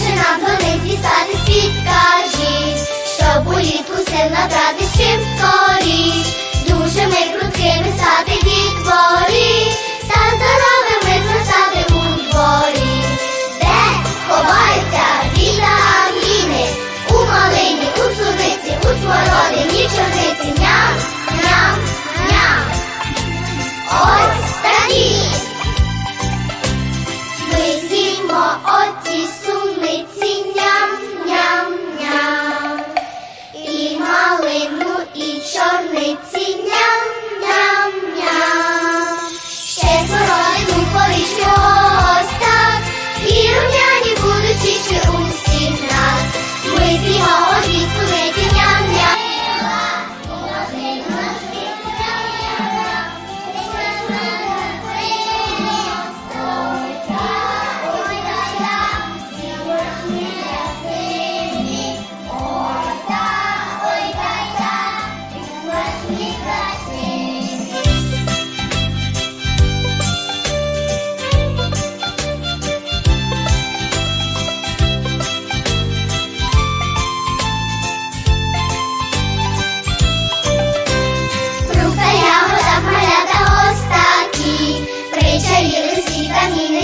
Отже, нам донить писати світ, кажіть, щоб улітку все набрати чим то.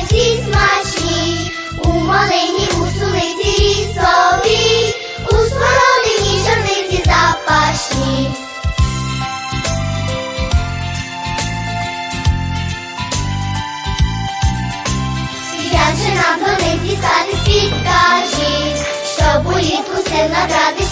всі смачні, у малині, у суниці лісові, у смородині чорниці запашні. Як же нам донити сади, підкажіть, щоб улітку сил набрати